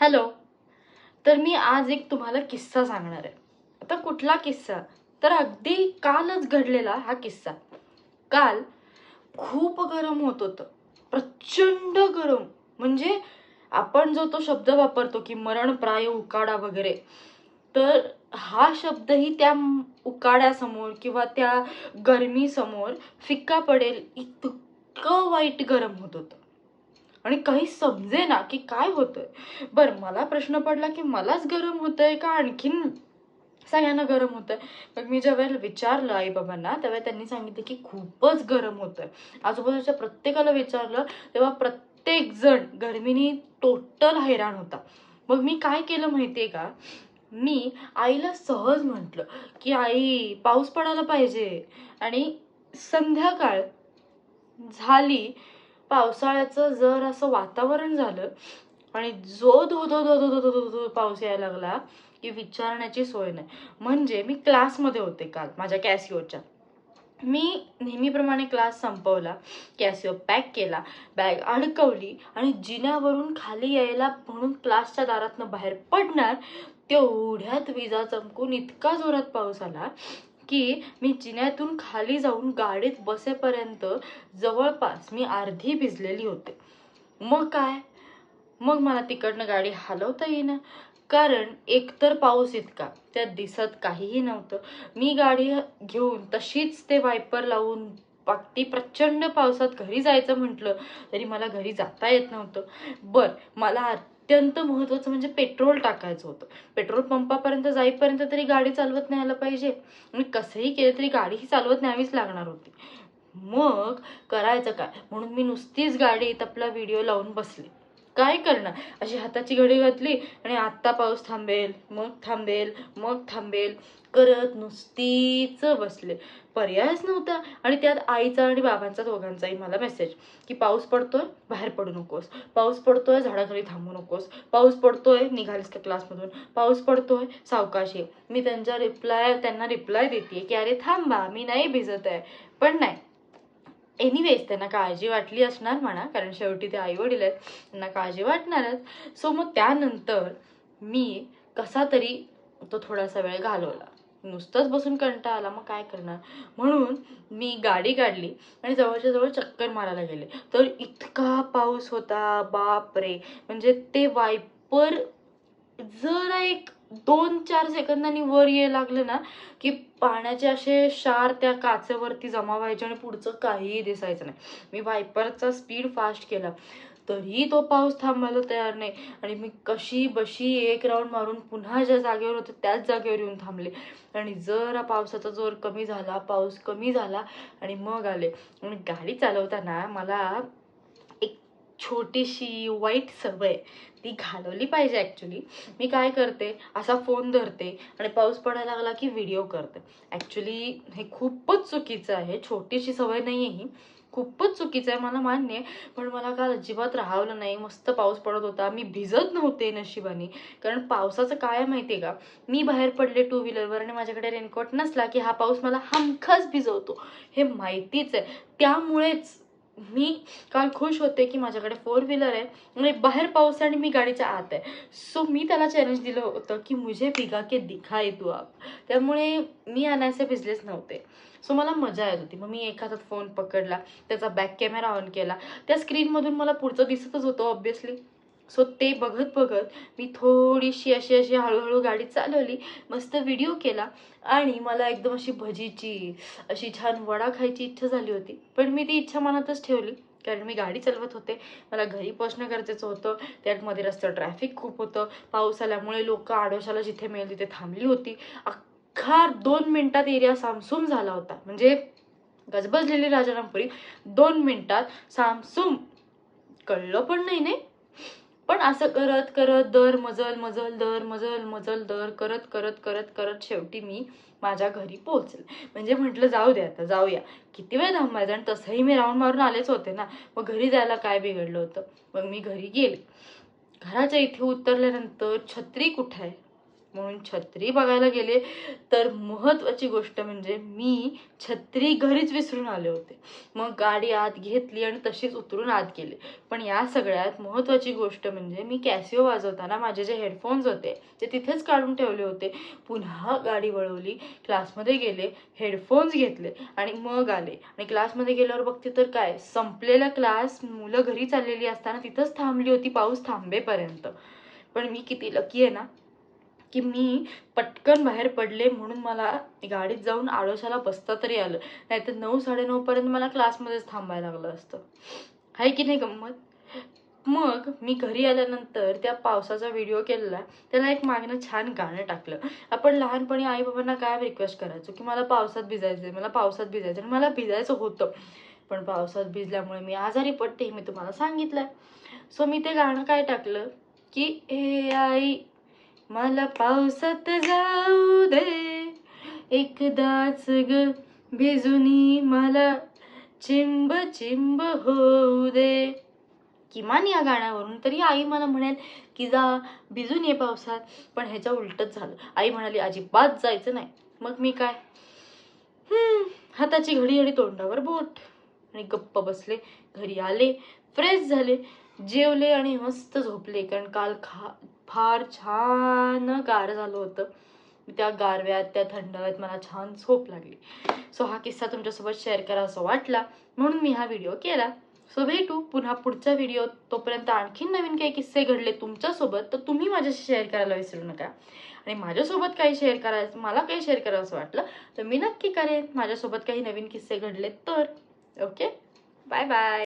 Hello. तर मी आज एक तुम्हाला किस्सा सांगणार आहे. आता कुठला किस्सा? तर अगदी कालच घडलेला हा किस्सा. काल खूप गरम होत होतं. प्रचंड गरम. म्हणजे आपण जो तो शब्द वापरतो की मरणप्राय उकाडा वगैरे तर हा शब्दही त्या उकाड्यासमोर किंवा त्या गरमीसमोर फिक्का पडेल. इतकं वाईट गरम होत होतं. आणि काही समजे ना की काय होतंय? बरं मला प्रश्न पडला की मलाच गरम होतंय का? आणखीन सगळ्यांना गरम होतंय. मग मी ज्या विचारलं आई बाबांना तेव्हा त्यांनी सांगितलं की खूपच गरम होतंय. आजूबाजूच्या प्रत्येकाला विचारलं तेव्हा प्रत्येक जण गरमीने टोटल हैराण होता. मग मी काय केलं माहितीये का? मी आईला सहज म्हटलं की आई पाऊस पडायला पाहिजे. आणि संध्याकाळ झाली पावसाळ्याचं जर असं वातावरण झालं आणि जो धो धो धो धो धो धो धो पाऊस यायला लागला की विचारण्याची सोय नाही. म्हणजे मी क्लासमध्ये होते काल माझ्या कॅसिओच्या. मी नेहमीप्रमाणे क्लास संपवला कॅसिओ पॅक केला बॅग अडकवली आणि जिन्यावरून खाली यायला म्हणून क्लासच्या दारातनं बाहेर पडणार तेवढ्यात विजा चमकून इतका जोरात पाऊस आला की मी जिन्यातून खाली जाऊन गाडीत बसेपर्यंत जवळपास मी अर्धी भिजलेली होते. मग काय? मग मला तिकडनं गाडी हलवता येईना. कारण एकतर पाऊस इतका त्यात दिसत काहीही नव्हतं. मी गाडी घेऊन तशीच ते वायपर लावून अगदी प्रचंड पावसात घरी जायचं म्हटलं तरी मला घरी जाता येत नव्हतं. बर मला अत्यंत महत्त्वाचं म्हणजे पेट्रोल टाकायचं होतं. पेट्रोल पंपापर्यंत जाईपर्यंत तरी गाडी चालवत न्यायला पाहिजे. आणि कसंही केलं तरी गाडी ही चालवत न्यावीच लागणार होती. मग करायचं काय? म्हणून मी नुसतीच गाडीत आपला व्हिडिओ लावून बसले. काय करणार? अशी हाताची घडी घातली आणि आत्ता पाऊस थांबेल मग थांबेल मग थांबेल. करत नुसतीच बसले. पर्यायच नव्हता. आणि त्यात आईचा आणि बाबांचा दोघांचाही मला मेसेज की पाऊस पडतोय? बाहेर पडू नकोस. पाऊस पडतोय? झाडाखाली थांबू नकोस. पाऊस पडतोय? निघालीस का क्लासमधून? पाऊस पडतोय? सावकाशी मी त्यांच्या रिप्लाय त्यांना रिप्लाय देते की अरे थांबा. मी नाही भिजत आहे. पण नाही. एनिवेज त्यांना काळजी वाटली असणार म्हणा कारण शेवटी ते आई वडील आहेत त्यांना काळजी वाटणारच सो मग त्यानंतर मी कसा तरी तो थोडासा वेळ घालवला. नुसतंच बसून कंटा आला मग काय करणार? म्हणून मी गाडी काढली आणि जवळच्या जवळ चक्कर मारायला गेले. तर इतका पाऊस होता बाप रे म्हणजे ते वायपर जरा एक दोन चार सेकंदांनी वर ये लागलं ना की पाण्याचे असे शार त्या काचेवरती जमा व्हायचे आणि पुढचं काहीही दिसायचं नाही. मी वायपरचा स्पीड फास्ट केला. तरीही तो पाऊस थांबायला तयार नाही. आणि मी कशी बशी एक राऊंड मारून पुन्हा ज्या जागेवर होते त्याच जागेवर येऊन थांबले. आणि जरा पावसाचा जोर कमी झाला पाऊस कमी झाला आणि मग आले. आणि गाडी चालवताना मला छोटीशी वाईट सवय ती घालवली पाहिजे ॲक्च्युली मी काय करते असा फोन धरते आणि पाऊस पडायला लागला की व्हिडिओ करते. ॲक्च्युली हे खूपच चुकीचं आहे. छोटीशी सवय नाही आहे ही. खूपच चुकीचं आहे मला मान्य आहे. पण मला काल अजिबात राहावलं नाही. मस्त पाऊस पडत होता. मी भिजत नव्हते नशिबाने. कारण पावसाचं काय माहिती आहे का? मी बाहेर पडले टू व्हीलरवर आणि माझ्याकडे रेनकोट नसला की हा पाऊस मला हमखास भिजवतो. हे माहितीच आहे. त्यामुळेच मी काल खुश होते की माझ्याकडे फोर व्हीलर आहे. म्हणजे बाहेर पाऊस आहे आणि मी गाडीच्या आत आहे. सो मी त्याला चॅलेंज दिलं होतं की मुझे भिगा के दिखाई तू आप. त्यामुळे मी आणायचे भिजलेच नव्हते. सो मला मजा येत होती. मग मी एका हातात फोन पकडला. त्याचा बॅक कॅमेरा ऑन केला. त्या स्क्रीनमधून मला पुढचं दिसतच होतं ऑब्विसली सो ते बघत बघत मी थोडीशी अशी अशी हळूहळू गाडी चालवली मस्त व्हिडिओ केला आणि मला एकदम अशी भजीची अशी छान वडा खायची इच्छा झाली होती. पण मी ती इच्छा मनातच ठेवली कारण मी गाडी चालवत होते. मला घरी पोचणं गरजेचं होतं. त्यातमध्ये रस्त्यावर ट्रॅफिक खूप होतं. पाऊस आल्यामुळे लोक आडोशाला जिथे मिळेल तिथे थांबली होती. अख्खा दोन मिनिटात एरिया सामसूम झाला होता. म्हणजे गजबजलेली राजारामपुरी दोन मिनिटात सामसूम. कळलं पण नाही नाही पण असं करत करत दर मजल मजल दर मजल मजल दर करत करत करत करत शेवटी मी माझ्या घरी पोहोचले. म्हणजे म्हटलं जाऊ दे आता जाऊया. किती वेळ थांबायचं आणि तसंही मी राऊंड मारून आलेच होते ना. मग घरी जायला काय बिघडलं होतं? मग मी घरी गेले. घराच्या इथे उतरल्यानंतर छत्री कुठे आहे? म्हणून छत्री बघायला गेले तर महत्वाची गोष्ट म्हणजे मी छत्री घरीच विसरून आले होते. मग गाडी आत घेतली आणि तशीच उतरून आत गेले. पण या सगळ्यात महत्वाची गोष्ट म्हणजे मी कॅसिओ वाजवताना माझे जे हेडफोन्स होते ते तिथेच काढून ठेवले होते पुन्हा गाडी वळवली क्लासमध्ये गेले हेडफोन्स घेतले आणि मग आले. आणि क्लासमध्ये गेल्यावर बघते तर काय संपलेला क्लास मुलं घरी चाललेली असताना तिथंच थांबली होती पाऊस थांबेपर्यंत. पण मी किती लकी आहे ना की मी पटकन बाहेर पडले म्हणून मला गाडीत जाऊन आडोशाला बसता तरी आलं. नाहीतर नऊ साडेनऊपर्यंत मला क्लासमध्येच थांबायला लागलं असतं. आहे की नाही गंमत? मग मी घरी आल्यानंतर त्या पावसाचा व्हिडिओ केलेला त्याला एक मागणं छान गाणं टाकलं. आपण लहानपणी आई बाबांना काय रिक्वेस्ट करायचो? की मला पावसात भिजायचं आहे मला पावसात भिजायचं आणि मला भिजायचं होतं. पण पावसात भिजल्यामुळे मी आजारी पडते हे मी तुम्हाला सांगितलं सो मी ते गाणं काय टाकलं? की ए आई मला पावसात जाऊ दे. एकदाच ग भिजुनी मला चिंब चिंब होऊ दे. किमान या गाण्यावरून तरी आई मला म्हणेल की जा भिजून ये पावसात. पण ह्याच्या उलटच झालं. आई म्हणाली अजिबात जायचं नाही. मग मी काय? हाताची घडी आणि तोंडावर बोट. आणि गप्प बसले. घरी आले. फ्रेश झाले. जेवले आणि मस्त झोपले कारण काल खा फार छान गार झालं होतं. त्या गारव्यात त्या थंडाव्यात मला छान झोप लागली. सो हा किस्सा तुमच्यासोबत शेअर करा असं वाटला. म्हणून मी हा व्हिडिओ केला. सो भेटू पुन्हा पुढच्या व्हिडिओ तोपर्यंत आणखीन नवीन काही किस्से घडले तुमच्यासोबत तर तुम्ही माझ्याशी शेअर करायला विसरू नका. आणि माझ्यासोबत काही शेअर करायचं मला काही शेअर करावं असं वाटलं तर मी नक्की करेन. माझ्यासोबत काही नवीन किस्से घडले तर. Okay bye bye